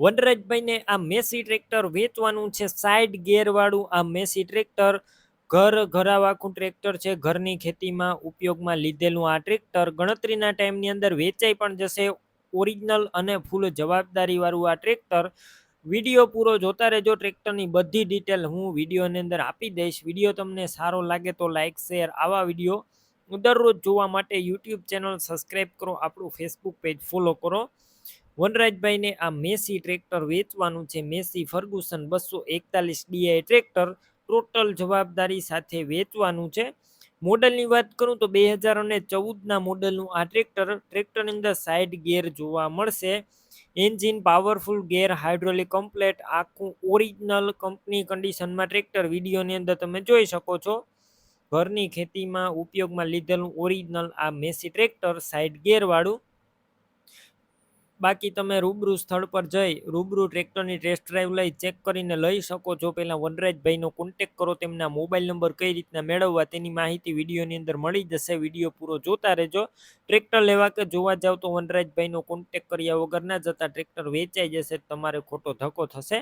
વનરાજભાઈને આ Massey tractor વેચવાનું છે સાઈડ ગેર વાળું આ મેસી ટ્રેક્ટર. ઘર ઘરાવાખું ટ્રેક્ટર છે, ઘરની ખેતીમાં ઉપયોગમાં લીધેલું આ ટ્રેક્ટર ગણતરીના ટાઈમની અંદર વેચાઈ પણ જશે. ઓરિજિનલ અને ફૂલ જવાબદારી વાળું આ ટ્રેક્ટર. વીડિયો પૂરો જોતા રહેજો ટ્રેક્ટરની બધી ડિટેલ હું વિડીયોની અંદર આપી દઈશ. વીડિયો તમને સારો લાગે તો લાઇક શેર આવા વીડિયો દરરોજ જોવા માટે યુટ્યુબ ચેનલ સબસ્ક્રાઈબ કરો, આપણું ફેસબુક પેજ ફોલો કરો. વનરાજભાઈને આ મેસી ટ્રેક્ટર વેચવાનું છે. મેસી ફર્ગુસન બસો એકતાલીસ ડીઆઈ ટ્રેક્ટર ટોટલ જવાબદારી સાથે વેચવાનું છે. મોડલની વાત કરું તો બે હજાર અને ચૌદના મોડલનું આ ટ્રેક્ટર, ટ્રેક્ટરની અંદર સાઇડ ગેર જોવા મળશે. Engine powerful gear hydraulic complete આખું ઓરિજિનલ કંપની કન્ડિશનમાં ટ્રેક્ટર વિડીયોની અંદર તમે જોઈ શકો છો. ઘરની ખેતીમાં ઉપયોગમાં લીધેલું ઓરિજિનલ આ મેસી ટ્રેક્ટર સાઇડ ગેરવાળું બાકી તમે રૂબરૂ સ્થળ પર જઈ રૂબરૂ ટ્રેક્ટરની ટેસ્ટ ડ્રાઈવ લઈ ચેક કરીને લઈ શકો છો. પહેલાં વનરાજભાઈનો કોન્ટેક કરો, તેમના મોબાઈલ નંબર કઈ રીતના મેળવવા તેની માહિતી વિડીયોની અંદર મળી જશે. વીડિયો પૂરો જોતા રહેજો. ટ્રેક્ટર લેવા કે જોવા જાવ તો વનરાજભાઈનો કોન્ટેક કર્યા વગર ના જતા ટ્રેક્ટર વેચાઈ જશે, તમારે ખોટો ધક્કો થશે.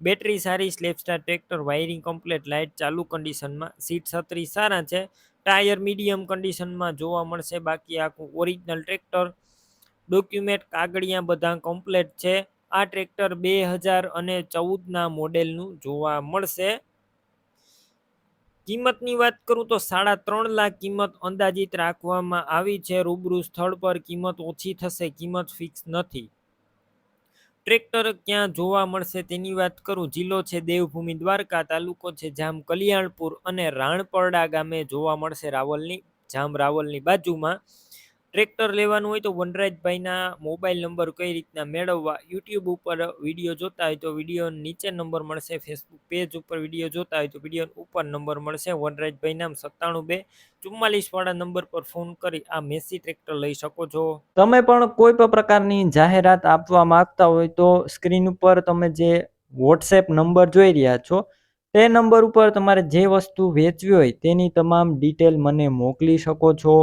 બેટરી સારી સ્લેપસ્ટાર ટ્રેક્ટર, વાયરિંગ કમ્પ્લેટ, લાઇટ ચાલુ કન્ડિશનમાં, સીટ છત્રી સારા છે. ટાયર મીડિયમ કન્ડિશનમાં જોવા મળશે. બાકી આખું ઓરિજિનલ ટ્રેક્ટર, ડોક્યુમેન્ટ, કાગળિયા બધા કમ્પ્લેટ છે. આ ટ્રેક્ટર બે હજાર અને ચૌદના મોડેલનું જોવા મળશે. કિંમતની વાત કરું તો સાડા ત્રણ લાખ કિંમત અંદાજિત રાખવામાં આવી છે. રૂબરૂ સ્થળ પર કિંમત ઓછી થશે, કિંમત ફિક્સ નથી. ટ્રેક્ટર ક્યાં જોવા મળશે તેની વાત કરું. જિલ્લો છે દેવભૂમિ દ્વારકા, તાલુકો છે જામ કલ્યાણપુર અને રાણપરડા ગામે જોવા મળશે રાવલની, જામ રાવલની બાજુમાં. ટ્રેક્ટર લેવાનું હોય તો વનરાજભાઈના મોબાઈલ નંબર કઈ રીતના મેળવવા? યુટ્યુબ ઉપર વીડિયો જોતા હોય તો વીડિયો નીચે નંબર મળશે. ફેસબુક પેજ ઉપર વીડિયો જોતા હોય તો વીડિયો ઉપર નંબર મળશે. વનરાજભાઈ નામ સત્તાણું બે ચુમ્માલીસ વાળા નંબર પર ફોન કરી આ મેસી ટ્રેક્ટર લઈ શકો છો. તમે પણ કોઈ પણ પ્રકારની જાહેરાત આપવા માંગતા હોય તો સ્ક્રીન ઉપર તમે જે વોટ્સએપ નંબર જોઈ રહ્યા છો, તે નંબર ઉપર તમારે જે વસ્તુ વેચવી હોય તેની તમામ ડિટેલ મને મોકલી શકો છો.